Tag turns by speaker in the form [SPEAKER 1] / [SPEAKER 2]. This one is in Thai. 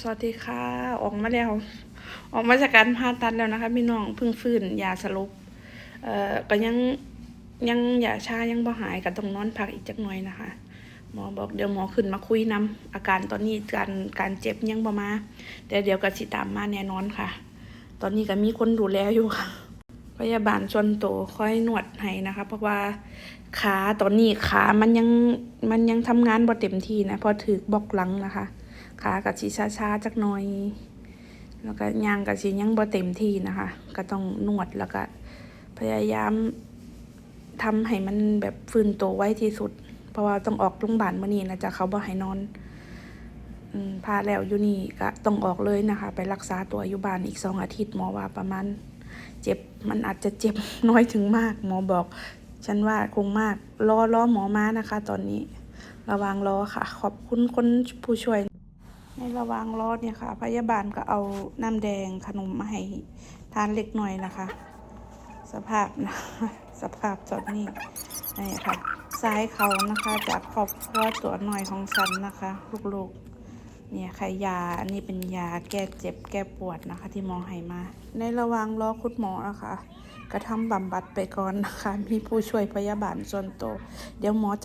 [SPEAKER 1] สวัสดีค่ะ ออกมาแล้ว ออกมาจากการผ่าตัดแล้วนะคะพี่น้องเพิ่งฟื้นยาสลบเอ่อก็ยังยังยาชายังบ่หายก็ต้องนอนพักอีกจักหน่อยนะคะ หมอบอกเดี๋ยวหมอขึ้นมาคุยนํอาการตอนนี้การการเจ็บยังบ่มาแต่เดี๋ยวก็สิตามมาแน่นอนค่ะ ตอนนี้ก็มีคนดูแลอยู่ค่ะ พยาบาลส่วนโตวคอยนวดให้นะคะ เพราะว่าขาตอนนี้ขามันยังมันยังทำงานบ่เต็มที่นะพอถือบล็อกหลังนะคะ ขากับชีชาชาๆจักหน่อย แล้วก็ยางกับชียังบ่เต็มที่นะคะ ก็ต้องนวดแล้วก็พยายามทำให้มันแบบฟื้นตัวไว้ที่สุด เพราะว่าต้องออกโรงพยาบาลมื้อนี้นะจ๊ะเขาบ่ให้นอนอพาแล้วอยู่นี่ก็ต้องออกเลยนะคะ ไปรักษาตัวอยู่บ้านอีกสองอาทิตย์หมอว่าประมาณเจ็บมันอาจจะเจ็บน้อยถึงมาก หมอบอก ฉันว่าคงมาก รอรอหมอมานะคะ ตอนนี้ ระวังรอค่ะ ขอบคุณคนผู้ช่วย ในระหว่างรอเนี่ยค่ะ พยาบาลก็เอาน้ำแดงขนมมาให้ทานเล็กหน่อยนะคะ สภาพนะสภาพตอนนี้นี่ค่ะซ้ายเขานะคะจากครอบครัวตัวหน่อยของฉันนะคะลูกๆเนี่ยค่ะยาอันนี้เป็นยาแก้เจ็บแก้ปวดนะคะ ที่หมอให้มา ในระหว่างรอคุณหมอนะคะกระทำบำบัดไปก่อนนะคะ มีผู้ช่วยพยาบาลส่วนตัวเดี๋ยวหมอจะ